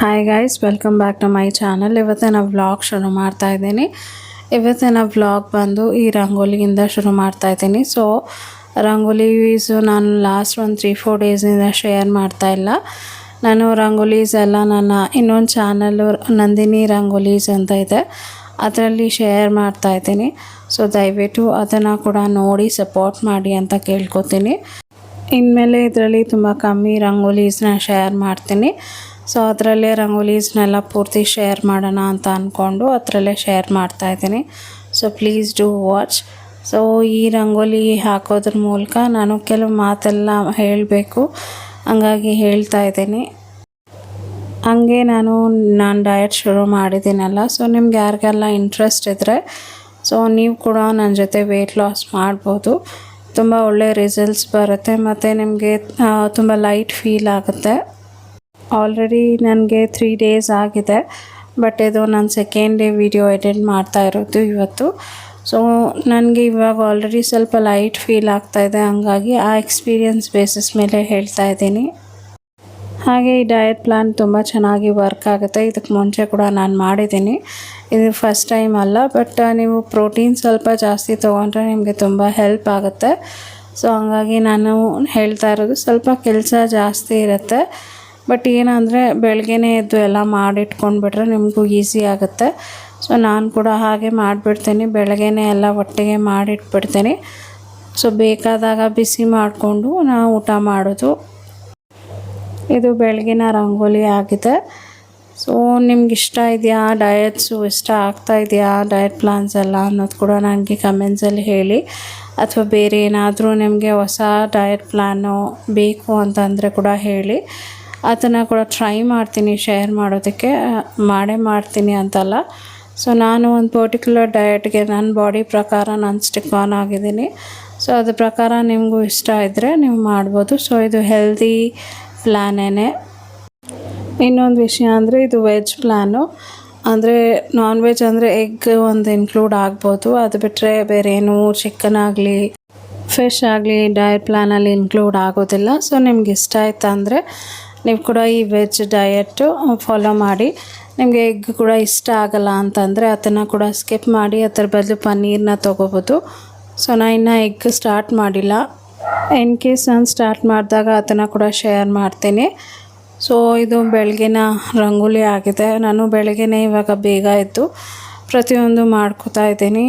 Hi guys welcome back to my channel ಇವತ್ತಿನ vlog ಶುರು ಮಾಡ್ತಾ ಇದ್ದೀನಿ. ಇವತ್ತಿನ ವ್ಲಾಗ್ ಬಂದು ಈ ರಂಗೋಲಿಯಿಂದ ಶುರು ಮಾಡ್ತಾ ಇದ್ದೀನಿ. ಸೊ ರಂಗೋಲೀಸು ನಾನು ಲಾಸ್ಟ್ ಒಂದು ತ್ರೀ ಫೋರ್ ಡೇಸಿಂದ ಶೇರ್ ಮಾಡ್ತಾ ಇಲ್ಲ. ನಾನು ರಂಗೋಲೀಸ್ ಎಲ್ಲ ನನ್ನ ಇನ್ನೊಂದು ಚಾನಲ್ಲು ನಂದಿನಿ ರಂಗೋಲೀಸ್ ಅಂತ ಇದೆ. ಅದರಲ್ಲಿ ಶೇರ್ ಮಾಡ್ತಾ ಇದ್ದೀನಿ. ಸೊ ದಯವಿಟ್ಟು ಅದನ್ನು ಕೂಡ ನೋಡಿ ಸಪೋರ್ಟ್ ಮಾಡಿ ಅಂತ ಕೇಳ್ಕೊತೀನಿ. ಇನ್ಮೇಲೆ ಇದರಲ್ಲಿ ತುಂಬ ಕಮ್ಮಿ ರಂಗೋಲೀಸ್ನ ಶೇರ್ ಮಾಡ್ತೀನಿ. ಸೊ ಅದರಲ್ಲೇ ರಂಗೋಲೀಸ್ನೆಲ್ಲ ಪೂರ್ತಿ ಶೇರ್ ಮಾಡೋಣ ಅಂತ ಅಂದ್ಕೊಂಡು ಅದರಲ್ಲೇ ಶೇರ್ ಮಾಡ್ತಾ ಇದ್ದೀನಿ. So please do watch so ಈ ರಂಗೋಲಿ ಹಾಕೋದ್ರ ಮೂಲಕ ನಾನು ಕೆಲವು ಮಾತೆಲ್ಲ ಹೇಳಬೇಕು. ಹಂಗಾಗಿ ಹೇಳ್ತಾ ಇದ್ದೀನಿ. ಹಂಗೆ ನಾನು ನಾನು ಡಯಟ್ ಶುರು ಮಾಡಿದ್ದೀನಲ್ಲ ಸೊ ನಿಮ್ಗೆ ಯಾರಿಗೆಲ್ಲ ಇಂಟ್ರೆಸ್ಟ್ ಇದ್ದರೆ ಸೊ ನೀವು ಕೂಡ ನನ್ನ ಜೊತೆ ವೆಯ್ಟ್ ಲಾಸ್ ಮಾಡ್ಬೋದು. ತುಂಬ ಒಳ್ಳೆ ರಿಸಲ್ಟ್ಸ್ ಬರುತ್ತೆ, ಮತ್ತು ನಿಮಗೆ ತುಂಬ ಲೈಟ್ ಫೀಲ್ ಆಗುತ್ತೆ. ಆಲ್ರೆಡಿ ನನಗೆ ತ್ರೀ ಡೇಸ್ ಆಗಿದೆ ಬಟ್ ಇದು ನಾನು ಸೆಕೆಂಡ್ ಡೇ ವಿಡಿಯೋ ಎಡಿಟ್ ಮಾಡ್ತಾ ಇರೋದು ಇವತ್ತು. ಸೊ ನನಗೆ ಇವಾಗ ಆಲ್ರೆಡಿ ಸ್ವಲ್ಪ ಲೈಟ್ ಫೀಲ್ ಆಗ್ತಾ ಇದೆ, ಹಂಗಾಗಿ ಆ ಎಕ್ಸ್ಪೀರಿಯನ್ಸ್ ಬೇಸಿಸ್ ಮೇಲೆ ಹೇಳ್ತಾ ಇದ್ದೀನಿ. ಹಾಗೆ ಈ ಡಯಟ್ ಪ್ಲ್ಯಾನ್ ತುಂಬ ಚೆನ್ನಾಗಿ ವರ್ಕ್ ಆಗುತ್ತೆ ಇದಕ್ಕೆ ಮುಂಚೆ ಕೂಡ ನಾನು ಮಾಡಿದ್ದೀನಿ. ಇದು ಫಸ್ಟ್ ಟೈಮ್ ಅಲ್ಲ ಬಟ್ ನೀವು ಪ್ರೋಟೀನ್ ಸ್ವಲ್ಪ ಜಾಸ್ತಿ ತೊಗೊಂಡ್ರೆ ನಿಮಗೆ ತುಂಬ ಹೆಲ್ಪ್ ಆಗುತ್ತೆ. ಸೊ ಹಂಗಾಗಿ ನಾನು ಹೇಳ್ತಾ ಇರೋದು ಸ್ವಲ್ಪ ಕೆಲಸ ಜಾಸ್ತಿ ಇರುತ್ತೆ. ಬಟ್ ಏನಂದರೆ ಬೆಳಗ್ಗೆನೇ ಎದ್ದು ಎಲ್ಲ ಮಾಡಿಟ್ಕೊಂಡ್ಬಿಟ್ರೆ ನಿಮಗೂ ಈಸಿ ಆಗುತ್ತೆ. ಸೊ ನಾನು ಕೂಡ ಹಾಗೆ ಮಾಡಿಬಿಡ್ತೀನಿ. ಬೆಳಗ್ಗೆನೇ ಎಲ್ಲ ಒಟ್ಟಿಗೆ ಮಾಡಿಟ್ಬಿಡ್ತೀನಿ. ಸೊ ಬೇಕಾದಾಗ ಬಿಸಿ ಮಾಡಿಕೊಂಡು ನಾವು ಊಟ ಮಾಡೋದು. ಇದು ಬೆಳಗಿನ ರಂಗೋಲಿ ಆಗಿದೆ. ಸೊ ನಿಮ್ಗೆ ಇಷ್ಟ ಇದೆಯಾ? ಡಯಟ್ಸು ಇಷ್ಟ ಆಗ್ತಾ ಇದೆಯಾ? ಡಯಟ್ ಪ್ಲಾನ್ಸ್ ಎಲ್ಲ ಅನ್ನೋದು ಕೂಡ ನನಗೆ ಕಮೆಂಟ್ಸಲ್ಲಿ ಹೇಳಿ. ಅಥವಾ ಬೇರೆ ಏನಾದರೂ ನಿಮಗೆ ಹೊಸ ಡಯಟ್ ಪ್ಲ್ಯಾನು ಬೇಕು ಅಂತಂದರೆ ಕೂಡ ಹೇಳಿ. ಅದನ್ನು ಕೂಡ ಟ್ರೈ ಮಾಡ್ತೀನಿ ಶೇರ್ ಮಾಡೋದಕ್ಕೆ. ಮಾಡೇ ಮಾಡ್ತೀನಿ ಅಂತಲ್ಲ. ಸೊ ನಾನು ಒಂದು ಪರ್ಟಿಕ್ಯುಲರ್ ಡಯಟ್ಗೆ ನನ್ನ ಬಾಡಿ ಪ್ರಕಾರ ನಾನು ಸ್ಟಿಕ್ ಆನ್ ಆಗಿದ್ದೀನಿ. ಸೊ ಅದ್ರ ಪ್ರಕಾರ ನಿಮಗೂ ಇಷ್ಟ ಇದ್ದರೆ ನೀವು ಮಾಡ್ಬೋದು. ಸೊ ಇದು ಹೆಲ್ದಿ ಪ್ಲ್ಯಾನೇ ಇನ್ನೊಂದು ವಿಷಯ ಅಂದರೆ ಇದು ವೆಜ್ ಪ್ಲ್ಯಾನು ಅಂದರೆ ನಾನ್ ವೆಜ್ ಅಂದರೆ ಎಗ್ ಒಂದು ಇನ್ಕ್ಲೂಡ್ ಆಗ್ಬೋದು. ಅದು ಬಿಟ್ಟರೆ ಬೇರೆ ಏನು ಚಿಕನ್ ಆಗಲಿ ಫಿಶ್ ಆಗಲಿ ಡಯಟ್ ಪ್ಲ್ಯಾನಲ್ಲಿ ಇನ್ಕ್ಲೂಡ್ ಆಗೋದಿಲ್ಲ. ಸೊ ನಿಮ್ಗೆ ಇಷ್ಟ ಆಯ್ತು ಅಂದರೆ ನೀವು ಕೂಡ ಈ ವೆಜ್ ಡಯಟು ಫಾಲೋ ಮಾಡಿ. ನಿಮಗೆ ಎಗ್ ಕೂಡ ಇಷ್ಟ ಆಗಲ್ಲ ಅಂತಂದರೆ ಅದನ್ನು ಕೂಡ ಸ್ಕಿಪ್ ಮಾಡಿ, ಅದರ ಬದಲು ಪನ್ನೀರನ್ನ ತೊಗೋಬೋದು. ಸೊ ನಾನು ಇನ್ನೂ ಎಗ್ ಸ್ಟಾರ್ಟ್ ಮಾಡಿಲ್ಲ. ಇನ್ ಕೇಸ್ ನಾನು ಸ್ಟಾರ್ಟ್ ಮಾಡಿದಾಗ ಅದನ್ನು ಕೂಡ ಶೇರ್ ಮಾಡ್ತೀನಿ. ಸೊ ಇದು ಬೆಳಗಿನ ರಂಗೋಲಿ ಆಗಿದೆ. ನಾನು ಬೆಳಗ್ಗೆನೇ ಇವಾಗ ಬೇಗ ಎದ್ದು ಪ್ರತಿಯೊಂದು ಮಾಡ್ಕೋತಾ ಇದ್ದೀನಿ.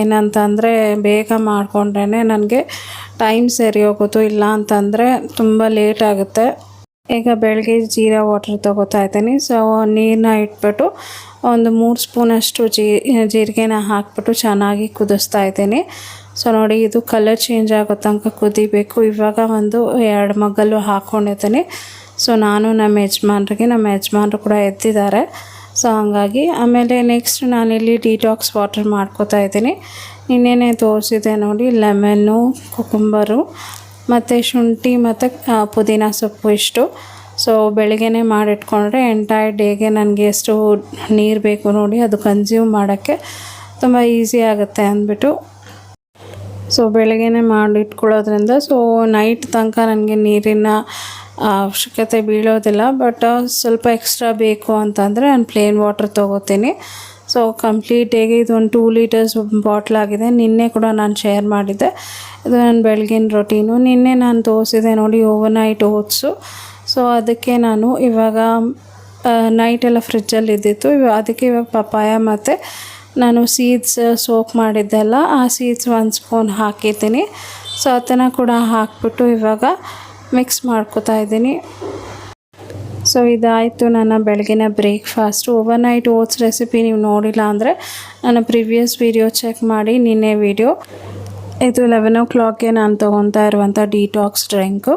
ಏನಂತಂದರೆ ಬೇಗ ಮಾಡಿಕೊಂಡ್ರೇ ನನಗೆ ಟೈಮ್ ಸರಿ ಹೋಗೋದು ಇಲ್ಲ ಅಂತಂದರೆ ತುಂಬ ಲೇಟ್ ಆಗುತ್ತೆ. ಈಗ ಬೆಳಗ್ಗೆ ಜೀರಾ ವಾಟರ್ ತೊಗೋತಾ ಇದ್ದೀನಿ. ಸೊ ನೀರನ್ನ ಇಟ್ಬಿಟ್ಟು ಒಂದು ಮೂರು ಸ್ಪೂನಷ್ಟು ಜೀ, ಜೀರಿಗೆನ ಹಾಕ್ಬಿಟ್ಟು ಚೆನ್ನಾಗಿ ಕುದಿಸ್ತಾ ಇದ್ದೀನಿ. ಸೊ ನೋಡಿ ಇದು ಕಲರ್ ಚೇಂಜ್ ಆಗೋ ತನಕ ಕುದಿಬೇಕು. ಇವಾಗ ಒಂದು ಎರಡು ಮಗ್ಗಲ್ಲು ಹಾಕ್ಕೊಂಡಿದ್ದೀನಿ ಸೊ ನಾನು ನಮ್ಮ ಯಜಮಾನ್ರಿಗೆ, ನಮ್ಮ ಯಜಮಾನ್ರು ಕೂಡ ಎದ್ದಿದ್ದಾರೆ ಸೊ ಹಂಗಾಗಿ ಆಮೇಲೆ ನೆಕ್ಸ್ಟ್ ನಾನಿಲ್ಲಿ ಡಿಟಾಕ್ಸ್ ವಾಟರ್ ಮಾಡ್ಕೋತಾ ಇದ್ದೀನಿ. ಇನ್ನೇನೇ ತೋರಿಸಿದೆ ನೋಡಿ ಲೆಮನ್ನು ಕುಕುಂಬರು ಮತ್ತು ಶುಂಠಿ ಮತ್ತು ಪುದೀನ ಸೊಪ್ಪು ಇಷ್ಟು. ಸೊ ಬೆಳಗ್ಗೆನೇ ಮಾಡಿಟ್ಕೊಂಡ್ರೆ ಎಂಟೈರ್ ಡೇಗೆ ನನಗೆ ಎಷ್ಟು ನೀರು ಬೇಕು ನೋಡಿ ಅದು ಕನ್ಸ್ಯೂಮ್ ಮಾಡೋಕ್ಕೆ ತುಂಬ ಈಸಿ ಆಗುತ್ತೆ ಅಂದ್ಬಿಟ್ಟು. ಸೊ ಬೆಳಗ್ಗೆನೇ ಮಾಡಿಟ್ಕೊಳ್ಳೋದ್ರಿಂದ ಸೊ ನೈಟ್ ತನಕ ನನಗೆ ನೀರಿನ ಅವಶ್ಯಕತೆ ಬೀಳೋದಿಲ್ಲ ಬಟ್ ಸ್ವಲ್ಪ ಎಕ್ಸ್ಟ್ರಾ ಬೇಕು ಅಂತಂದರೆ ನಾನು ಪ್ಲೇನ್ ವಾಟರ್ ತೊಗೋತೀನಿ. ಸೊ ಕಂಪ್ಲೀಟ್ ಇದೊಂದು ಇದು ಒಂದು ಟೂ ಲೀಟರ್ಸ್ ಬಾಟ್ಲ್ ಆಗಿದೆ. ನಿನ್ನೆ ಕೂಡ ನಾನು ಶೇರ್ ಮಾಡಿದ್ದೆ. ಇದು ನನ್ನ ಬೆಳಗಿನ ರೊಟೀನು ನಿನ್ನೆ ನಾನು ತೋರಿಸಿದೆ ನೋಡಿ ಓವರ್ ನೈಟ್ ಓಟ್ಸು ಸೊ ಅದಕ್ಕೆ ನಾನು ಇವಾಗ ನೈಟೆಲ್ಲ ಫ್ರಿಜ್ಜಲ್ಲಿ ಇದ್ದಿತ್ತು. ಅದಕ್ಕೆ ಇವಾಗ ಪಪ್ಪಾಯ ಮತ್ತು ನಾನು ಸೀಡ್ಸ್ ಸೋಕ್ ಮಾಡಿದ್ದೆಲ್ಲ ಆ ಸೀಡ್ಸ್ ಒಂದು ಸ್ಪೂನ್ ಹಾಕಿದ್ದೀನಿ. ಸೊ ಅದನ್ನು ಕೂಡ ಹಾಕ್ಬಿಟ್ಟು ಇವಾಗ ಮಿಕ್ಸ್ ಮಾಡ್ಕೋತಾ ಇದ್ದೀನಿ. ಸೊ ಇದಾಯಿತು. ನನ್ನ ಬೆಳಗಿನ breakfast overnight oats recipe ನೀವು ನೋಡಿಲ್ಲ ಅಂದರೆ ನನ್ನ ಪ್ರಿವಿಯಸ್ ವೀಡಿಯೋ ಚೆಕ್ ಮಾಡಿ, ನಿನ್ನೆ ವೀಡಿಯೋ ಇದು ಲೆವೆನ್ ಓ ಕ್ಲಾಕ್ಗೆ ನಾನು ತೊಗೊತಾ ಇರುವಂಥ detox drink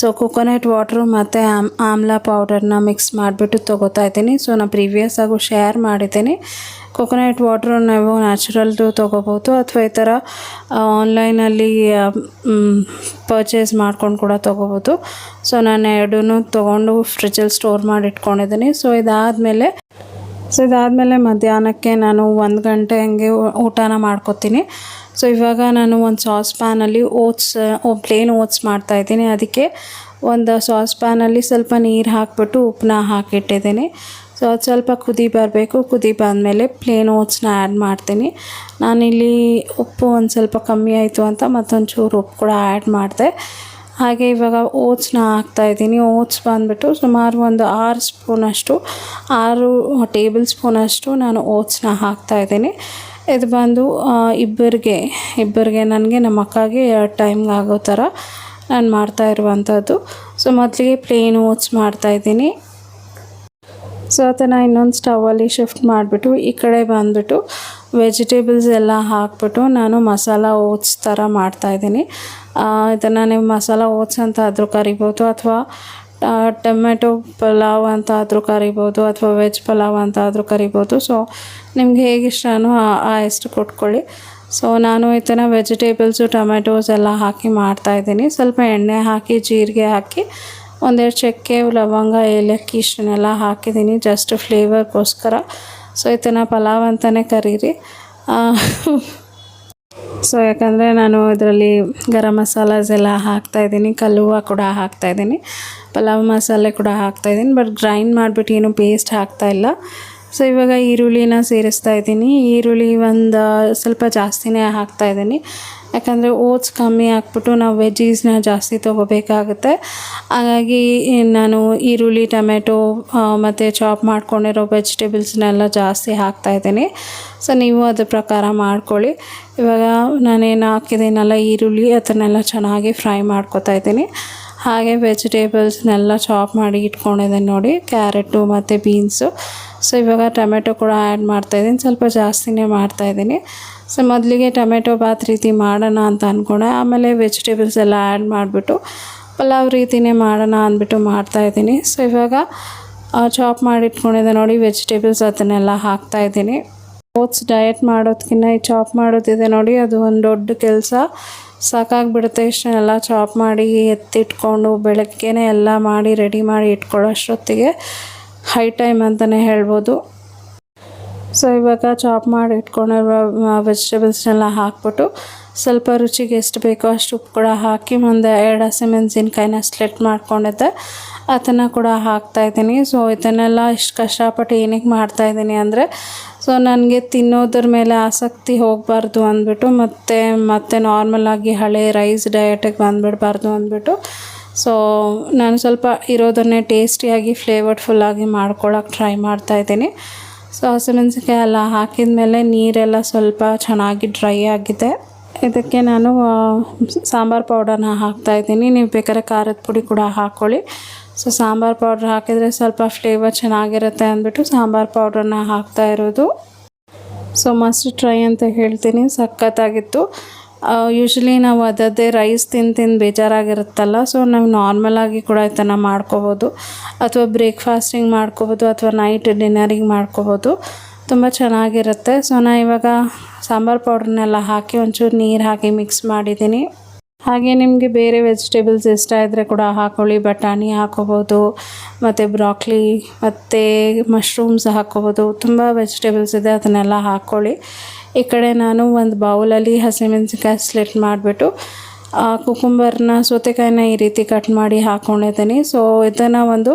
so coconut water ಮತ್ತು ಆಮ್, ಆಮ್ಲ ಪೌಡರ್ನ ಮಿಕ್ಸ್ ಮಾಡಿಬಿಟ್ಟು ತೊಗೋತಾ ಇದ್ದೀನಿ. ಸೊ ನಾನು ಪ್ರೀವಿಯಸ್ ಆಗು ಶೇರ್ ಮಾಡಿದ್ದೀನಿ. ಕೊಕೊನಟ್ ವಾಟ್ರು ನಾವು ನ್ಯಾಚುರಲ್ದು ತೊಗೋಬೋದು ಅಥವಾ ಈ ಥರ ಆನ್ಲೈನಲ್ಲಿ ಪರ್ಚೇಸ್ ಮಾಡ್ಕೊಂಡು ಕೂಡ ತೊಗೋಬೋದು ಸೊ ನಾನು ಎರಡೂ ತೊಗೊಂಡು ಫ್ರಿಜ್ಜಲ್ಲಿ ಸ್ಟೋರ್ ಮಾಡಿ ಇಟ್ಕೊಂಡಿದ್ದೀನಿ. ಸೊ ಇದಾದಮೇಲೆ ಸೊ ಇದಾದಮೇಲೆ ಮಧ್ಯಾಹ್ನಕ್ಕೆ ನಾನು ಒಂದು ಗಂಟೆ ಹಂಗೆ ಊಟನ ಮಾಡ್ಕೊತೀನಿ. ಸೊ ಇವಾಗ ನಾನು ಒಂದು ಸಾಸ್ ಪ್ಯಾನಲ್ಲಿ ಓಟ್ಸ್ ಪ್ಲೇನ್ ಓಟ್ಸ್ ಮಾಡ್ತಾಯಿದ್ದೀನಿ ಅದಕ್ಕೆ ಒಂದು ಸಾಸ್ ಪ್ಯಾನಲ್ಲಿ ಸ್ವಲ್ಪ ನೀರು ಹಾಕ್ಬಿಟ್ಟು ಉಪ್ಪನ್ನ ಹಾಕಿಟ್ಟಿದ್ದೀನಿ. ಸೊ ಅದು ಸ್ವಲ್ಪ ಕುದಿ ಬರಬೇಕು. ಕುದಿ ಬಂದಮೇಲೆ ಪ್ಲೇನ್ ಓಟ್ಸ್ನ ಆ್ಯಡ್ ಮಾಡ್ತೀನಿ. ನಾನಿಲ್ಲಿ ಉಪ್ಪು ಒಂದು ಸ್ವಲ್ಪ ಕಮ್ಮಿ ಆಯಿತು ಅಂತ ಮತ್ತೊಂದು ಚೂರು ಉಪ್ಪು ಕೂಡ ಆ್ಯಡ್ ಮಾಡಿದೆ. ಹಾಗೆ ಇವಾಗ ಓಟ್ಸ್ನ ಹಾಕ್ತಾಯಿದ್ದೀನಿ ಓಟ್ಸ್ ಬಂದುಬಿಟ್ಟು ಸುಮಾರು ಒಂದು ಆರು ಸ್ಪೂನಷ್ಟು, ಆರು ಟೇಬಲ್ ಸ್ಪೂನಷ್ಟು ನಾನು ಓಟ್ಸ್ನ ಹಾಕ್ತಾಯಿದ್ದೀನಿ ಇದು ಬಂದು ಇಬ್ಬರಿಗೆ ಇಬ್ಬರಿಗೆ ನನಗೆ, ನಮ್ಮ ಅಕ್ಕಗೆ ಎರಡು ಟೈಮ್ಗೆ ಆಗೋ ಥರ ನಾನು ಮಾಡ್ತಾ ಇರುವಂಥದ್ದು ಸೊ ಮೊದಲಿಗೆ ಪ್ಲೇನ್ ಓಟ್ಸ್ ಮಾಡ್ತಾಯಿದ್ದೀನಿ ಸೊ ಅದನ್ನು ಇನ್ನೊಂದು ಸ್ಟವಲ್ಲಿ ಶಿಫ್ಟ್ ಮಾಡಿಬಿಟ್ಟು, ಈ ಕಡೆ ಬಂದುಬಿಟ್ಟು ವೆಜಿಟೇಬಲ್ಸ್ ಎಲ್ಲ ಹಾಕ್ಬಿಟ್ಟು ನಾನು ಮಸಾಲ ಓಟ್ಸ್ ಥರ ಮಾಡ್ತಾಯಿದ್ದೀನಿ ಇದನ್ನು ನೀವು ಮಸಾಲ ಓಟ್ಸ್ ಅಂತ ಆದರೂ ಕರಿಬೋದು ಅಥವಾ ಟೊಮೆಟೊ ಪಲಾವ್ ಅಂತ ಆದರೂ ಕರಿಬೋದು ಅಥವಾ ವೆಜ್ ಪಲಾವ್ ಅಂತ ಆದರೂ ಕರಿಬೋದು. ಸೊ ನಿಮ್ಗೆ ಹೇಗೆ ಇಷ್ಟನೋ ಆ ಹೆಸ್ರು ಕೊಟ್ಕೊಳ್ಳಿ. ಸೊ ನಾನು ಇದನ್ನು ವೆಜಿಟೇಬಲ್ಸು ಟೊಮೆಟೋಸ್ ಎಲ್ಲ ಹಾಕಿ ಮಾಡ್ತಾಯಿದ್ದೀನಿ ಸ್ವಲ್ಪ ಎಣ್ಣೆ ಹಾಕಿ, ಜೀರಿಗೆ ಹಾಕಿ, ಒಂದೆರಡು ಚಕ್ಕೆ, ಲವಂಗ, ಏಲಕ್ಕಿ ಇಷ್ಟನ್ನೆಲ್ಲ ಹಾಕಿದ್ದೀನಿ. ಜಸ್ಟ್ ಫ್ಲೇವರ್ಗೋಸ್ಕರ ಸೊ ಇದನ್ನು ಪಲಾವ್ ಅಂತಲೇ ಕರೀರಿ. ಸೊ ಯಾಕಂದರೆ ನಾನು ಇದರಲ್ಲಿ ಗರಂ ಮಸಾಲಾಸ್ ಎಲ್ಲ ಹಾಕ್ತಾಯಿದ್ದೀನಿ ಕಲ್ಲುವ ಕೂಡ ಹಾಕ್ತಾಯಿದ್ದೀನಿ ಪಲಾವ್ ಮಸಾಲೆ ಕೂಡ ಹಾಕ್ತಾಯಿದ್ದೀನಿ ಬಟ್ ಗ್ರೈಂಡ್ ಮಾಡಿಬಿಟ್ಟು ಏನು ಪೇಸ್ಟ್ ಹಾಕ್ತಾಯಿಲ್ಲ ಸೊ ಇವಾಗ ಈರುಳ್ಳಿನ ಸೇರಿಸ್ತಾ ಇದ್ದೀನಿ, ಈರುಳ್ಳಿ ಒಂದು ಸ್ವಲ್ಪ ಜಾಸ್ತಿನೇ ಹಾಕ್ತಾಯಿದ್ದೀನಿ ಯಾಕಂದರೆ ಓಟ್ಸ್ ಕಮ್ಮಿ ಹಾಕ್ಬಿಟ್ಟು ನಾವು ವೆಜ್ಜೀಸ್ನ ಜಾಸ್ತಿ ತೊಗೋಬೇಕಾಗುತ್ತೆ. ಹಾಗಾಗಿ ನಾನು ಈರುಳ್ಳಿ ಟೊಮೆಟೊ ಮತ್ತು ಚಾಪ್ ಮಾಡ್ಕೊಂಡಿರೋ ವೆಜಿಟೇಬಲ್ಸ್ನೆಲ್ಲ ಜಾಸ್ತಿ ಹಾಕ್ತಾಯಿದ್ದೀನಿ ಸೊ ನೀವು ಅದ್ರ ಪ್ರಕಾರ ಮಾಡ್ಕೊಳ್ಳಿ. ಇವಾಗ ನಾನೇನು ಹಾಕಿದ್ದೀನಲ್ಲ ಈರುಳ್ಳಿ, ಅದನ್ನೆಲ್ಲ ಚೆನ್ನಾಗಿ ಫ್ರೈ ಮಾಡ್ಕೊತಾ ಇದ್ದೀನಿ. ಹಾಗೆ ವೆಜಿಟೇಬಲ್ಸ್ನೆಲ್ಲ ಚಾಪ್ ಮಾಡಿ ಇಟ್ಕೊಂಡಿದ್ದೀನಿ ನೋಡಿ ಕ್ಯಾರೆಟು ಮತ್ತು ಬೀನ್ಸು ಸೊ ಇವಾಗ ಟೊಮೆಟೊ ಕೂಡ ಆ್ಯಡ್ ಮಾಡ್ತಾಯಿದ್ದೀನಿ ಸ್ವಲ್ಪ ಜಾಸ್ತಿನೇ ಮಾಡ್ತಾಯಿದ್ದೀನಿ ಸೊ ಮೊದಲಿಗೆ ಟೊಮೆಟೊ ಬಾತ್ ರೀತಿ ಮಾಡೋಣ ಅಂತ ಅಂದ್ಕೊಂಡೆ ಆಮೇಲೆ ವೆಜಿಟೇಬಲ್ಸ್ ಎಲ್ಲ ಆ್ಯಡ್ ಮಾಡಿಬಿಟ್ಟು ಪಲಾವ್ ರೀತಿನೇ ಮಾಡೋಣ ಅಂದ್ಬಿಟ್ಟು ಮಾಡ್ತಾಯಿದ್ದೀನಿ ಸೊ ಇವಾಗ ಚಾಪ್ ಮಾಡಿ ಇಟ್ಕೊಂಡಿದ್ದೆ ನೋಡಿ ವೆಜಿಟೇಬಲ್ಸ್ ಅದನ್ನೆಲ್ಲ ಹಾಕ್ತಾಯಿದ್ದೀನಿ ಓಟ್ಸ್ ಡಯಟ್ ಮಾಡೋದಕ್ಕಿಂತ ಈ ಚಾಪ್ ಮಾಡೋದಿದೆ ನೋಡಿ, ಅದು ಒಂದು ದೊಡ್ಡ ಕೆಲಸ. ಸಾಕಾಗಿಬಿಡುತ್ತೆ. ಇಷ್ಟನ್ನೆಲ್ಲ ಚಾಪ್ ಮಾಡಿ, ಎತ್ತಿಟ್ಕೊಂಡು ಬೆಳಗ್ಗೆನೇ ಎಲ್ಲ ಮಾಡಿ ರೆಡಿ ಮಾಡಿ ಇಟ್ಕೊಳ್ಳೋಷ್ಟೊತ್ತಿಗೆ ಹೈ ಟೈಮ್ ಅಂತಲೇ ಹೇಳ್ಬೋದು. ಸೊ ಇವಾಗ ಚಾಪ್ ಮಾಡಿ ಇಟ್ಕೊಂಡಿರೋ ವೆಜಿಟೇಬಲ್ಸ್ನೆಲ್ಲ ಹಾಕ್ಬಿಟ್ಟು ಸ್ವಲ್ಪ ರುಚಿಗೆ ಎಷ್ಟು ಬೇಕೋ ಅಷ್ಟು ಉಪ್ಪು ಕೂಡ ಹಾಕಿ ಮುಂದೆ ಎರಡು ಹಸಿಮೆಣಸಿನ್ಕಾಯಿನ ಸ್ಲೆಟ್ ಮಾಡ್ಕೊಂಡಿದ್ದೆ. ಅದನ್ನು ಕೂಡ ಹಾಕ್ತಾಯಿದ್ದೀನಿ ಸೊ ಇದನ್ನೆಲ್ಲ ಇಷ್ಟು ಕಷ್ಟಪಟ್ಟು ಏನಕ್ಕೆ ಮಾಡ್ತಾಯಿದ್ದೀನಿ ಅಂದರೆ ಸೊ ನನಗೆ ತಿನ್ನೋದ್ರ ಮೇಲೆ ಆಸಕ್ತಿ ಹೋಗಬಾರ್ದು ಅಂದ್ಬಿಟ್ಟು ಮತ್ತು, ಮತ್ತೆ ನಾರ್ಮಲಾಗಿ ಹಳೆ ರೈಸ್ ಡಯಟಿಗೆ ಬಂದುಬಿಡಬಾರ್ದು ಅಂದ್ಬಿಟ್ಟು. ಸೊ ನಾನು ಸ್ವಲ್ಪ ಇರೋದನ್ನೇ ಟೇಸ್ಟಿಯಾಗಿ ಫ್ಲೇವರ್ಫುಲ್ಲಾಗಿ ಮಾಡ್ಕೊಳಕ್ಕೆ ಟ್ರೈ ಮಾಡ್ತಾ ಇದ್ದೀನಿ. ಸೊ ಹಸಿಮೆಣಸಿನ್ಕಾಯಿ ಎಲ್ಲ ಹಾಕಿದ ಮೇಲೆ ನೀರೆಲ್ಲ ಸ್ವಲ್ಪ ಚೆನ್ನಾಗಿ ಡ್ರೈ ಆಗಿದೆ. ಇದಕ್ಕೆ ನಾನು ಸಾಂಬಾರು ಪೌಡರ್ನ ಹಾಕ್ತಾಯಿದ್ದೀನಿ ನೀವು ಬೇಕಾದ್ರೆ ಖಾರದ ಪುಡಿ ಕೂಡ ಹಾಕ್ಕೊಳ್ಳಿ ಸೊ ಸಾಂಬಾರು ಪೌಡ್ರ್ ಹಾಕಿದರೆ ಸ್ವಲ್ಪ ಫ್ಲೇವರ್ ಚೆನ್ನಾಗಿರುತ್ತೆ ಅಂದ್ಬಿಟ್ಟು ಸಾಂಬಾರು ಪೌಡ್ರನ್ನ ಹಾಕ್ತಾ ಇರೋದು. ಸೊ ಮಸ್ಟ್ ಟ್ರೈ ಅಂತ ಹೇಳ್ತೀನಿ. ಸಖತ್ತಾಗಿತ್ತು. ಯೂಶ್ವಲಿ ನಾವು ಅದದೇ ರೈಸ್ ತಿಂದು ತಿಂದು ಬೇಜಾರಾಗಿರುತ್ತಲ್ಲ ಸೊ ನಾವು ನಾರ್ಮಲಾಗಿ ಕೂಡ ಇದನ್ನು ಮಾಡ್ಕೋಬೋದು. ಅಥವಾ ಬ್ರೇಕ್ಫಾಸ್ಟಿಂಗ್ ಮಾಡ್ಕೋಬೋದು, ಅಥವಾ ನೈಟ್ ಡಿನ್ನರಿಗೆ ಮಾಡ್ಕೋಬೋದು. ತುಂಬ ಚೆನ್ನಾಗಿರುತ್ತೆ. ಸೊ ನಾನು ಇವಾಗ ಸಾಂಬಾರು ಪೌಡ್ರನ್ನೆಲ್ಲ ಹಾಕಿ ಒಂಚೂರು ನೀರು ಹಾಕಿ ಮಿಕ್ಸ್ ಮಾಡಿದ್ದೀನಿ. ಹಾಗೆ ನಿಮಗೆ ಬೇರೆ ವೆಜಿಟೇಬಲ್ಸ್ ಇಷ್ಟ ಇದ್ದರೆ ಕೂಡ ಹಾಕೊಳ್ಳಿ, ಬಟಾಣಿ ಹಾಕೋಬೋದು, ಮತ್ತು ಬ್ರಾಕ್ಲಿ, ಮತ್ತು ಮಶ್ರೂಮ್ಸ್ ಹಾಕ್ಕೋಬೋದು ತುಂಬ ವೆಜಿಟೇಬಲ್ಸ್ ಇದೆ, ಅದನ್ನೆಲ್ಲ ಹಾಕ್ಕೊಳ್ಳಿ ಈ ಕಡೆ ನಾನು ಒಂದು ಬೌಲಲ್ಲಿ ಹಸಿಮೆಣಸಿನ್ಕಾಯಿ ಸ್ಲಿಟ್ ಮಾಡಿಬಿಟ್ಟು ಕುಕುಂಬರ್ನ ಸೌತೆಕಾಯಿನ ಈ ರೀತಿ ಕಟ್ ಮಾಡಿ ಹಾಕ್ಕೊಂಡಿದ್ದೀನಿ ಸೊ ಇದನ್ನು ಒಂದು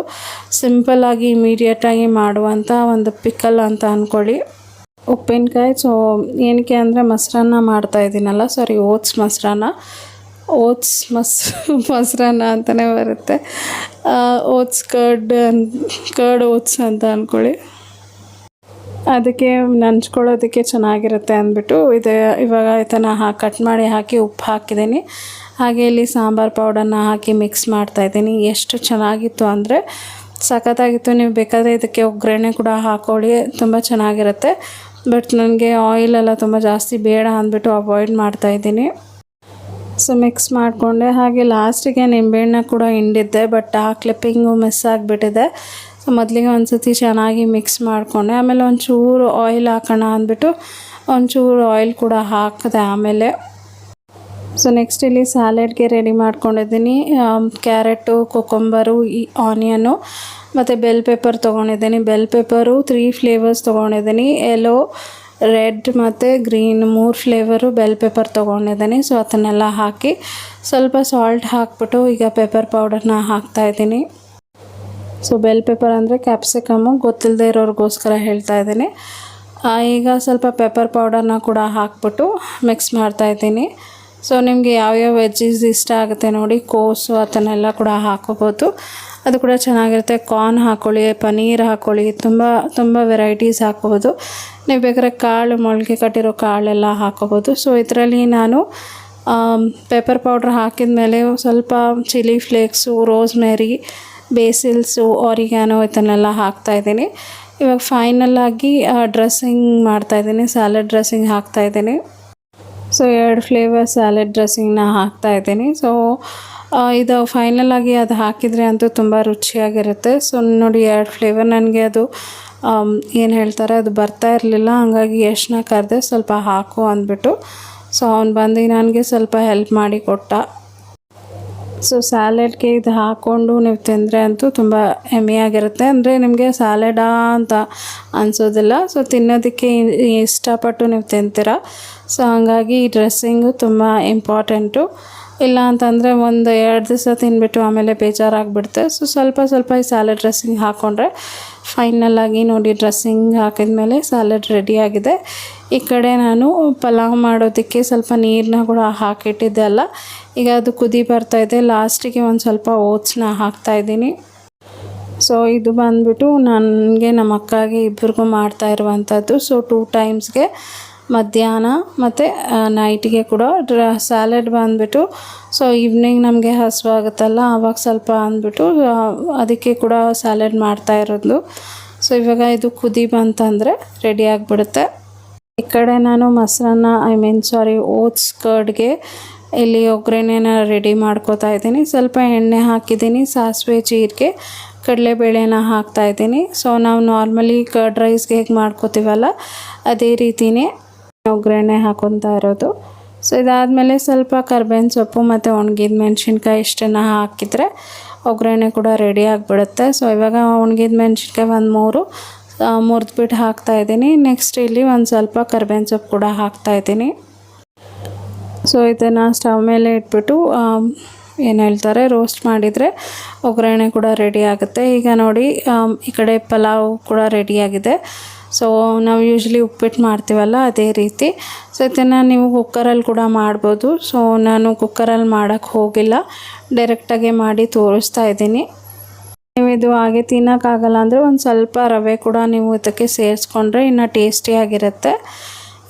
ಸಿಂಪಲ್ಲಾಗಿ ಇಮಿಡಿಯೇಟಾಗಿ ಮಾಡುವಂಥ ಒಂದು ಪಿಕಲ್ ಅಂತ ಅಂದ್ಕೊಳ್ಳಿ ಉಪ್ಪಿನಕಾಯಿ ಸೊ ಏನಕ್ಕೆ ಅಂದರೆ ಮೊಸರನ್ನ ಮಾಡ್ತಾಯಿದ್ದೀನಲ್ಲ ಸಾರಿ ಓಟ್ಸ್ ಮೊಸರನ್ನ. ಓಟ್ಸ್ ಮಸ್ ಮೊಸರನ್ನ ಅಂತಲೇ ಬರುತ್ತೆ. ಓಟ್ಸ್ ಕರ್ಡ್ ಅನ್, ಕರ್ಡ್ ಓಟ್ಸ್ ಅಂತ ಅಂದ್ಕೊಳ್ಳಿ ಅದಕ್ಕೆ ನಂಚ್ಕೊಳ್ಳೋದಕ್ಕೆ ಚೆನ್ನಾಗಿರುತ್ತೆ ಅಂದ್ಬಿಟ್ಟು ಇದು, ಇವಾಗ ಇದನ್ನು ಹಾ, ಕಟ್ ಮಾಡಿ ಹಾಕಿ ಉಪ್ಪು ಹಾಕಿದ್ದೀನಿ. ಹಾಗೆ ಇಲ್ಲಿ ಸಾಂಬಾರು ಪೌಡರ್ನ ಹಾಕಿ ಮಿಕ್ಸ್ ಮಾಡ್ತಾಯಿದ್ದೀನಿ ಎಷ್ಟು ಚೆನ್ನಾಗಿತ್ತು ಅಂದರೆ ಸಖತ್ತಾಗಿತ್ತು. ನೀವು ಬೇಕಾದರೆ ಇದಕ್ಕೆ ಒಗ್ಗರಣೆ ಕೂಡ ಹಾಕ್ಕೊಳ್ಳಿ ತುಂಬ ಚೆನ್ನಾಗಿರುತ್ತೆ. ಬಟ್ ನನಗೆ ಆಯಿಲೆಲ್ಲ ತುಂಬ ಜಾಸ್ತಿ ಬೇಡ ಅಂದ್ಬಿಟ್ಟು ಅವಾಯ್ಡ್ ಮಾಡ್ತಾಯಿದ್ದೀನಿ ಸೊ ಮಿಕ್ಸ್ ಮಾಡಿಕೊಂಡೆ. ಹಾಗೆ ಲಾಸ್ಟಿಗೆ ನಿಂಬೆಹಣ್ಣ ಕೂಡ ಹಿಂಡಿದ್ದೆ ಬಟ್ ಆ ಕ್ಲಿಪ್ಪಿಂಗು ಮಿಸ್ ಆಗಿಬಿಟ್ಟಿದೆ. ಸೊ ಮೊದಲಿಗೆ ಒಂದು ಸತಿ ಚೆನ್ನಾಗಿ ಮಿಕ್ಸ್ ಮಾಡಿಕೊಂಡೆ. ಆಮೇಲೆ ಒಂಚೂರು ಆಯಿಲ್ ಹಾಕೋಣ ಅಂದ್ಬಿಟ್ಟು ಒಂಚೂರು ಆಯಿಲ್ ಕೂಡ ಹಾಕಿದೆ ಆಮೇಲೆ. ಸೊ ನೆಕ್ಸ್ಟ್ ಇಲ್ಲಿ ಸ್ಯಾಲೆಡ್ಗೆ ರೆಡಿ ಮಾಡ್ಕೊಂಡಿದ್ದೀನಿ. ಕ್ಯಾರೆಟು ಕೊಕೊಂಬರು ಈ ಆನಿಯನು ಮತ್ತು ಬೆಲ್ ಪೇಪರ್ ತೊಗೊಂಡಿದ್ದೀನಿ. ಬೆಲ್ ಪೇಪರು ತ್ರೀ ಫ್ಲೇವರ್ಸ್ ತೊಗೊಂಡಿದ್ದೀನಿ. ಎಲ್ಲೋ ರೆಡ್ ಮತ್ತು ಗ್ರೀನ್ ಮೂರು ಫ್ಲೇವರು ಬೆಲ್ ಪೇಪರ್ ತೊಗೊಂಡಿದ್ದೀನಿ. ಸೊ ಅದನ್ನೆಲ್ಲ ಹಾಕಿ ಸ್ವಲ್ಪ ಸಾಲ್ಟ್ ಹಾಕ್ಬಿಟ್ಟು ಈಗ ಪೆಪ್ಪರ್ ಪೌಡರ್ನ ಹಾಕ್ತಾಯಿದ್ದೀನಿ ಸೊ ಬೆಲ್ ಪೇಪರ್ ಅಂದರೆ ಕ್ಯಾಪ್ಸಿಕಮ್ಮು ಗೊತ್ತಿಲ್ಲದೆ ಇರೋರಿಗೋಸ್ಕರ ಹೇಳ್ತಾ ಇದ್ದೀನಿ. ಈಗ ಸ್ವಲ್ಪ ಪೆಪ್ಪರ್ ಪೌಡರ್ನ ಕೂಡ ಹಾಕ್ಬಿಟ್ಟು ಮಿಕ್ಸ್ ಮಾಡ್ತಾಯಿದ್ದೀನಿ ಸೊ ನಿಮಗೆ ಯಾವ್ಯಾವ ವೆಜ್ಜೀಸ್ ಇಷ್ಟ ಆಗುತ್ತೆ ನೋಡಿ, ಕೋಸು ಅದನ್ನೆಲ್ಲ ಕೂಡ ಹಾಕೋಬೋದು. ಅದು ಕೂಡ ಚೆನ್ನಾಗಿರುತ್ತೆ. ಕಾರ್ನ್ ಹಾಕ್ಕೊಳ್ಳಿ ಪನ್ನೀರ್ ಹಾಕ್ಕೊಳ್ಳಿ ತುಂಬ ತುಂಬ ವೆರೈಟೀಸ್ ಹಾಕ್ಕೋಬೋದು ನೀವು ಬೇಕಾದ್ರೆ ಕಾಳು ಮೊಳಕೆ ಕಟ್ಟಿರೋ ಕಾಳೆಲ್ಲ ಹಾಕೋಬೋದು ಸೊ ಇದರಲ್ಲಿ ನಾನು ಪೆಪ್ಪರ್ ಪೌಡ್ರ್ ಹಾಕಿದ ಮೇಲೆ ಸ್ವಲ್ಪ chilli flakes rosemary basils oregano ಇದನ್ನೆಲ್ಲ ಹಾಕ್ತಾಯಿದ್ದೀನಿ ಇವಾಗ ಫೈನಲ್ ಆಗಿ ಡ್ರೆಸ್ಸಿಂಗ್ ಮಾಡ್ತಾಯಿದ್ದೀನಿ ಸ್ಯಾಲಡ್ ಡ್ರೆಸ್ಸಿಂಗ್ ಹಾಕ್ತಾಯಿದ್ದೀನಿ ಸೊ ಎರಡು ಫ್ಲೇವರ್ ಸ್ಯಾಲೆಡ್ ಡ್ರೆಸ್ಸಿಂಗ್ನ ಹಾಕ್ತಾಯಿದ್ದೀನಿ ಸೊ ಇದು ಫೈನಲ್ ಆಗಿ ಅದು ಹಾಕಿದರೆ ಅಂತೂ ತುಂಬ ರುಚಿಯಾಗಿರುತ್ತೆ. ಸೊ ನೋಡಿ, ಎರಡು ಫ್ಲೇವರ್ ನನಗೆ ಅದು ಏನು ಹೇಳ್ತಾರೆ, ಅದು ಬರ್ತಾ ಇರಲಿಲ್ಲ. ಹಂಗಾಗಿ ಯಶ್ನ ಕರೆದೆ ಸ್ವಲ್ಪ ಹಾಕು ಅಂದ್ಬಿಟ್ಟು. ಸೊ ಅವ್ನು ಬಂದು ನನಗೆ ಸ್ವಲ್ಪ ಹೆಲ್ಪ್ ಮಾಡಿ ಕೊಟ್ಟ. ಸೊ ಸ್ಯಾಲೆಡ್ಗೆ ಇದು ಹಾಕ್ಕೊಂಡು ನೀವು ತಿಂದರೆ ಅಂತೂ ತುಂಬ ಹೆಮ್ಮೆಯಾಗಿರುತ್ತೆ. ಅಂದರೆ ನಿಮಗೆ ಸ್ಯಾಲೆಡಾ ಅಂತ ಅನಿಸೋದಿಲ್ಲ. ಸೊ ತಿನ್ನೋದಕ್ಕೆ ಇಷ್ಟಪಟ್ಟು ನೀವು ತಿಂತೀರ. ಸೊ ಹಂಗಾಗಿ ಈ ಡ್ರೆಸ್ಸಿಂಗು ತುಂಬ ಇಂಪಾರ್ಟೆಂಟು ಇಲ್ಲ ಅಂತಂದರೆ ಒಂದು ಎರಡು ದಿವಸ ತಿಂದ್ಬಿಟ್ಟು ಆಮೇಲೆ ಬೇಜಾರಾಗ್ಬಿಡುತ್ತೆ ಸೊ ಸ್ವಲ್ಪ ಸ್ವಲ್ಪ ಈ ಸ್ಯಾಲೆಡ್ ಡ್ರೆಸ್ಸಿಂಗ್ ಹಾಕ್ಕೊಂಡ್ರೆ ಫೈನಲ್ಲಾಗಿ ನೋಡಿ ಡ್ರೆಸ್ಸಿಂಗ್ ಹಾಕಿದ್ಮೇಲೆ ಸ್ಯಾಲೆಡ್ ರೆಡಿಯಾಗಿದೆ ಈ ಕಡೆ ನಾನು ಪಲಾವ್ ಮಾಡೋದಕ್ಕೆ ಸ್ವಲ್ಪ ನೀರನ್ನ ಕೂಡ ಹಾಕಿಟ್ಟಿದ್ದೆ ಅಲ್ಲ. ಈಗ ಅದು ಕುದಿ ಇದೆ. ಲಾಸ್ಟಿಗೆ ಒಂದು ಸ್ವಲ್ಪ ಓಟ್ಸ್ನ ಹಾಕ್ತಾಯಿದ್ದೀನಿ ಸೊ ಇದು ಬಂದ್ಬಿಟ್ಟು ನನಗೆ ನಮ್ಮ ಅಕ್ಕಗೆ ಇಬ್ಬರಿಗೂ ಮಾಡ್ತಾ ಇರುವಂಥದ್ದು ಸೊ ಟೂ ಟೈಮ್ಸ್ಗೆ ಮಧ್ಯಾಹ್ನ ಮತ್ತು ನೈಟಿಗೆ ಕೂಡ ಡ್ರ ಸ್ಯಾಲೆಡ್ ಬಂದುಬಿಟ್ಟು ಸೊ ಈವ್ನಿಂಗ್ ನಮಗೆ ಹಸುವಾಗುತ್ತಲ್ಲ ಆವಾಗ ಸ್ವಲ್ಪ ಅಂದ್ಬಿಟ್ಟು ಅದಕ್ಕೆ ಕೂಡ ಸ್ಯಾಲೆಡ್ ಮಾಡ್ತಾ ಇರೋದು ಸೊ ಇವಾಗ ಇದು ಕುದಿ ಬಂತಂದರೆ ರೆಡಿ ಆಗಿಬಿಡುತ್ತೆ. ಈ ಕಡೆ ನಾನು ಮೊಸರನ್ನ ಐ ಮೀನ್ ಸಾರಿ ಓಟ್ಸ್ ಕರ್ಡ್ಗೆ ಇಲ್ಲಿ ಒಗ್ಗರಣೆನ ರೆಡಿ ಮಾಡ್ಕೋತಾ ಇದ್ದೀನಿ. ಸ್ವಲ್ಪ ಎಣ್ಣೆ ಹಾಕಿದ್ದೀನಿ, ಸಾಸಿವೆ ಜೀರಿಗೆ, ಕಡಲೆಬೇಳೆನ ಹಾಕ್ತಾ ಇದ್ದೀನಿ. ಸೊ ನಾವು ನಾರ್ಮಲಿ ಕರ್ಡ್ ರೈಸ್ಗೆ ಹೇಗೆ ಮಾಡ್ಕೋತೀವಲ್ಲ, ಅದೇ ರೀತಿಯೇ ಒಗ್ಗರಣೆ ಹಾಕೊತಾ ಇರೋದು. ಸೊ ಇದಾದಮೇಲೆ ಸ್ವಲ್ಪ ಕರ್ಬೇವಿನ ಸೊಪ್ಪು ಮತ್ತು ಒಣಗಿದ ಮೆಣಸಿನ್ಕಾಯಿ ಇಷ್ಟನ್ನು ಹಾಕಿದರೆ ಒಗ್ಗರಣೆ ಕೂಡ ರೆಡಿ ಆಗಿಬಿಡುತ್ತೆ. ಸೊ ಇವಾಗ ಒಣಗಿದ ಮೆಣಸಿನ್ಕಾಯಿ ಒಂದು ಮೂರು ಮುರಿದ್ಬಿಟ್ಟು ಹಾಕ್ತಾ ಇದ್ದೀನಿ. ನೆಕ್ಸ್ಟ್ ಇಲ್ಲಿ ಒಂದು ಸ್ವಲ್ಪ ಕರ್ಬೇವಿನ ಸೊಪ್ಪು ಕೂಡ ಹಾಕ್ತಾ ಇದ್ದೀನಿ. ಸೊ ಇದನ್ನು ಸ್ಟವ್ ಮೇಲೆ ಇಟ್ಬಿಟ್ಟು ಏನು ಹೇಳ್ತಾರೆ ರೋಸ್ಟ್ ಮಾಡಿದರೆ ಒಗ್ಗರಣೆ ಕೂಡ ರೆಡಿ ಆಗುತ್ತೆ. ಈಗ ನೋಡಿ ಈ ಕಡೆ ಪಲಾವ್ ಕೂಡ ರೆಡಿಯಾಗಿದೆ ಸೊ ನಾವು ಯೂಶ್ವಲಿ ಉಪ್ಪಿಟ್ಟು ಮಾಡ್ತೀವಲ್ಲ ಅದೇ ರೀತಿ. ಸೊ ಇದನ್ನು ನೀವು ಕುಕ್ಕರಲ್ಲಿ ಕೂಡ ಮಾಡ್ಬೋದು. ಸೊ ನಾನು ಕುಕ್ಕರಲ್ಲಿ ಮಾಡೋಕ್ಕೆ ಹೋಗಿಲ್ಲ. ಡೈರೆಕ್ಟಾಗೆ ಮಾಡಿ ತೋರಿಸ್ತಾ ಇದ್ದೀನಿ. ನೀವು ಇದು ಹಾಗೆ ತಿನ್ನೋಕ್ಕಾಗಲ್ಲ ಅಂದರೆ ಒಂದು ಸ್ವಲ್ಪ ರವೆ ಕೂಡ ನೀವು ಇದಕ್ಕೆ ಸೇರಿಸ್ಕೊಂಡ್ರೆ ಇನ್ನು ಟೇಸ್ಟಿಯಾಗಿರುತ್ತೆ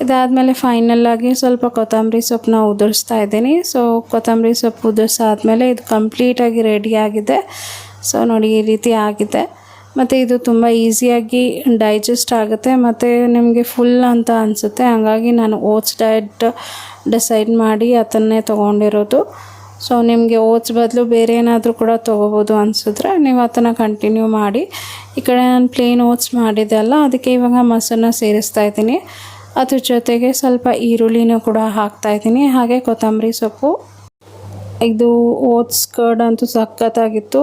ಇದಾದಮೇಲೆ ಫೈನಲ್ಲಾಗಿ ಸ್ವಲ್ಪ ಕೊತ್ತಂಬರಿ ಸೊಪ್ಪನ್ನ ಉದುರಿಸ್ತಾ ಇದ್ದೀನಿ. ಸೊ ಕೊತ್ತಂಬರಿ ಸೊಪ್ಪು ಉದುರಿಸಾದ್ಮೇಲೆ ಇದು ಕಂಪ್ಲೀಟಾಗಿ ರೆಡಿಯಾಗಿದೆ ಸೊ ನೋಡಿ ಈ ರೀತಿ ಆಗಿದೆ. ಮತ್ತು ಇದು ತುಂಬ ಈಸಿಯಾಗಿ ಡೈಜೆಸ್ಟ್ ಆಗುತ್ತೆ, ಮತ್ತು ನಿಮಗೆ ಫುಲ್ ಅಂತ ಅನಿಸುತ್ತೆ. ಹಾಗಾಗಿ ನಾನು ಓಟ್ಸ್ ಡಯಟ್ ಡಿಸೈಡ್ ಮಾಡಿ ಅದನ್ನೇ ತೊಗೊಂಡಿರೋದು. ಸೊ ನಿಮಗೆ ಓಟ್ಸ್ ಬದಲು ಬೇರೆ ಏನಾದರೂ ಕೂಡ ತೊಗೋಬೋದು ಅನಿಸಿದ್ರೆ ನೀವು ಅದನ್ನು ಕಂಟಿನ್ಯೂ ಮಾಡಿ. ಈ ಕಡೆ ನಾನು ಪ್ಲೇನ್ ಓಟ್ಸ್ ಮಾಡಿದ್ದೆ ಅಲ್ಲ, ಅದಕ್ಕೆ ಇವಾಗ ಮೊಸರನ್ನ ಸೇರಿಸ್ತಾ ಇದ್ದೀನಿ. ಅದ್ರ ಜೊತೆಗೆ ಸ್ವಲ್ಪ ಈರುಳ್ಳಿನೂ ಕೂಡ ಹಾಕ್ತಾ ಇದ್ದೀನಿ, ಹಾಗೆ ಕೊತ್ತಂಬರಿ ಸೊಪ್ಪು. ಇದು ಓಟ್ಸ್ ಕರ್ಡ್ ಅಂತೂ ಸಖತ್ತಾಗಿತ್ತು.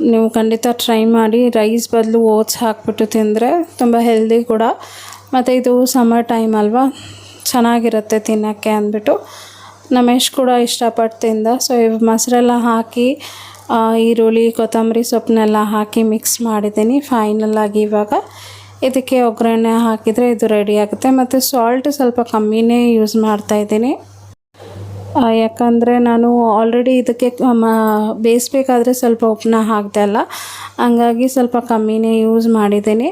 ನೀವು ಖಂಡಿತ ಟ್ರೈ ಮಾಡಿ ರೈಸ್ ಬದಲು ಓಟ್ಸ್ ಹಾಕ್ಬಿಟ್ಟು ತಿಂದರೆ ತುಂಬ ಹೆಲ್ದಿ ಕೂಡ. ಮತ್ತು ಇದು ಸಮ್ಮರ್ ಟೈಮ್ ಅಲ್ವಾ ಚೆನ್ನಾಗಿರುತ್ತೆ ತಿನ್ನೋಕ್ಕೆ ಅಂದ್ಬಿಟ್ಟು. ನಮೇಶ್ ಕೂಡ ಇಷ್ಟಪಟ್ಟು ತಿಂದ ಸೊ ಈ ಮೊಸರೆಲ್ಲ ಹಾಕಿ ಈರುಳ್ಳಿ ಕೊತ್ತಂಬರಿ ಸೊಪ್ಪನ್ನೆಲ್ಲ ಹಾಕಿ ಮಿಕ್ಸ್ ಮಾಡಿದ್ದೀನಿ ಫೈನಲ್ ಆಗಿ ಇವಾಗ. ಇದಕ್ಕೆ ಒಗ್ಗರಣೆ ಹಾಕಿದರೆ ಇದು ರೆಡಿ ಆಗುತ್ತೆ. ಮತ್ತು ಸಾಲ್ಟ್ ಸ್ವಲ್ಪ ಕಮ್ಮಿನೇ ಯೂಸ್ ಮಾಡ್ತಾ ಇದ್ದೀನಿ. ಆ, ಯಾಕಂದರೆ ನಾನು ಆಲ್ರೆಡಿ ಇದಕ್ಕೆ ಬೇಯಿಸ್ಬೇಕಾದ್ರೆ ಸ್ವಲ್ಪ ಉಪ್ಪನ್ನ ಹಾಕಿದೆ ಅಲ್ಲ. ಹಂಗಾಗಿ ಸ್ವಲ್ಪ ಕಮ್ಮಿನೇ ಯೂಸ್ ಮಾಡಿದ್ದೀನಿ.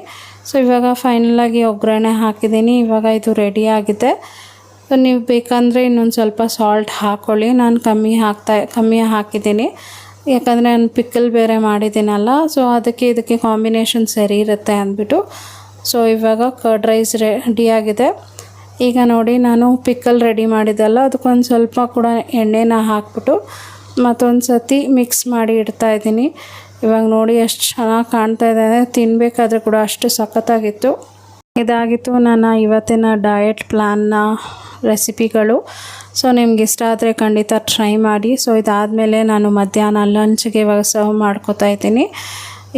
ಸೊ ಇವಾಗ ಫೈನಲಾಗಿ ಒಗ್ಗರಣೆ ಹಾಕಿದ್ದೀನಿ. ಇವಾಗ ಇದು ರೆಡಿ ಆಗಿದೆ. ಸೊ ನೀವು ಬೇಕಂದರೆ ಇನ್ನೊಂದು ಸ್ವಲ್ಪ ಸಾಲ್ಟ್ ಹಾಕ್ಕೊಳ್ಳಿ ನಾನು ಕಮ್ಮಿ ಹಾಕ್ತಾ, ಕಮ್ಮಿ ಹಾಕಿದ್ದೀನಿ. ಯಾಕಂದರೆ ನಾನು ಪಿಕ್ಕಲ್ ಬೇರೆ ಮಾಡಿದ್ದೀನಲ್ಲ ಸೊ ಅದಕ್ಕೆ ಇದಕ್ಕೆ ಕಾಂಬಿನೇಷನ್ ಸರಿ ಇರುತ್ತೆ ಅಂದ್ಬಿಟ್ಟು. ಸೊ ಇವಾಗ ಕರ್ಡ್ ರೈಸ್ ರೆಡಿಯಾಗಿದೆ ಈಗ ನೋಡಿ ನಾನು ಪಿಕ್ಕಲ್ ರೆಡಿ ಮಾಡಿದ್ದಲ್ಲ, ಅದಕ್ಕೊಂದು ಸ್ವಲ್ಪ ಕೂಡ ಎಣ್ಣೆನ ಹಾಕ್ಬಿಟ್ಟು ಮತ್ತೊಂದು ಸತಿ ಮಿಕ್ಸ್ ಮಾಡಿ ಇಡ್ತಾ ಇದ್ದೀನಿ. ಇವಾಗ ನೋಡಿ ಎಷ್ಟು ಚೆನ್ನಾಗಿ ಕಾಣ್ತಾ ಇದೆ ತಿನ್ನಬೇಕಾದ್ರೆ ಕೂಡ ಅಷ್ಟು ಸಖತ್ತಾಗಿತ್ತು. ಇದಾಗಿತ್ತು ನನ್ನ ಇವತ್ತಿನ ಡಯಟ್ ಪ್ಲ್ಯಾನ್ನ ರೆಸಿಪಿಗಳು ಸೊ ನಿಮ್ಗೆ ಇಷ್ಟ ಆದರೆ ಖಂಡಿತ ಟ್ರೈ ಮಾಡಿ. ಸೊ ಇದಾದಮೇಲೆ ನಾನು ಮಧ್ಯಾಹ್ನ ಲಂಚ್ಗೆ ಇವಾಗ ಸರ್ವ್ ಮಾಡ್ಕೋತಾ ಇದ್ದೀನಿ.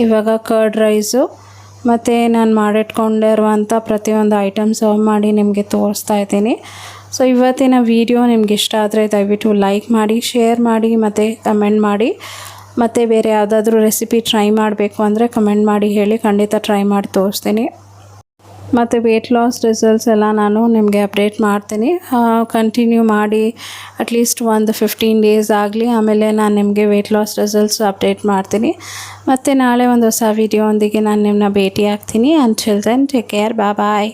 ಇವಾಗ ಕರ್ಡ್ ರೈಸು ಮತ್ತು ನಾನು ಮಾಡಿಟ್ಕೊಂಡಿರುವಂಥ ಪ್ರತಿಯೊಂದು ಐಟಮ್ ಸರ್ವ್ ಮಾಡಿ ನಿಮಗೆ ತೋರಿಸ್ತಾ ಇದ್ದೀನಿ. ಸೊ ಇವತ್ತಿನ ವಿಡಿಯೋ ನಿಮ್ಗೆ ಇಷ್ಟ ಆದರೆ ದಯವಿಟ್ಟು ಲೈಕ್ ಮಾಡಿ ಶೇರ್ ಮಾಡಿ, ಮತ್ತು ಕಮೆಂಟ್ ಮಾಡಿ. ಮತ್ತು ಬೇರೆ ಯಾವುದಾದ್ರೂ ರೆಸಿಪಿ ಟ್ರೈ ಮಾಡಬೇಕು ಅಂದರೆ ಕಮೆಂಟ್ ಮಾಡಿ ಹೇಳಿ ಖಂಡಿತ ಟ್ರೈ ಮಾಡಿ ತೋರಿಸ್ತೀನಿ. ಮತ್ತು ವೆಯ್ಟ್ ಲಾಸ್ ರಿಸಲ್ಟ್ಸ್ ಎಲ್ಲ ನಾನು ನಿಮಗೆ ಅಪ್ಡೇಟ್ ಮಾಡ್ತೀನಿ. ಕಂಟಿನ್ಯೂ ಮಾಡಿ ಅಟ್ಲೀಸ್ಟ್ ಒಂದು ಫಿಫ್ಟೀನ್ ಡೇಸ್ ಆಗಲಿ, ಆಮೇಲೆ ನಾನು ನಿಮಗೆ ವೆಯ್ಟ್ ಲಾಸ್ ರಿಸಲ್ಟ್ಸ್ ಅಪ್ಡೇಟ್ ಮಾಡ್ತೀನಿ. ಮತ್ತು ನಾಳೆ ಒಂದು ಹೊಸ ವೀಡಿಯೋ ಒಂದಿಗೆ ನಾನು ನಿಮ್ಮನ್ನ ಭೇಟಿ ಆಗ್ತೀನಿ ಅಂಟಿಲ್ ದೆನ್ ಟೇಕ್ ಕೇರ್ ಬಾ ಬಾಯ್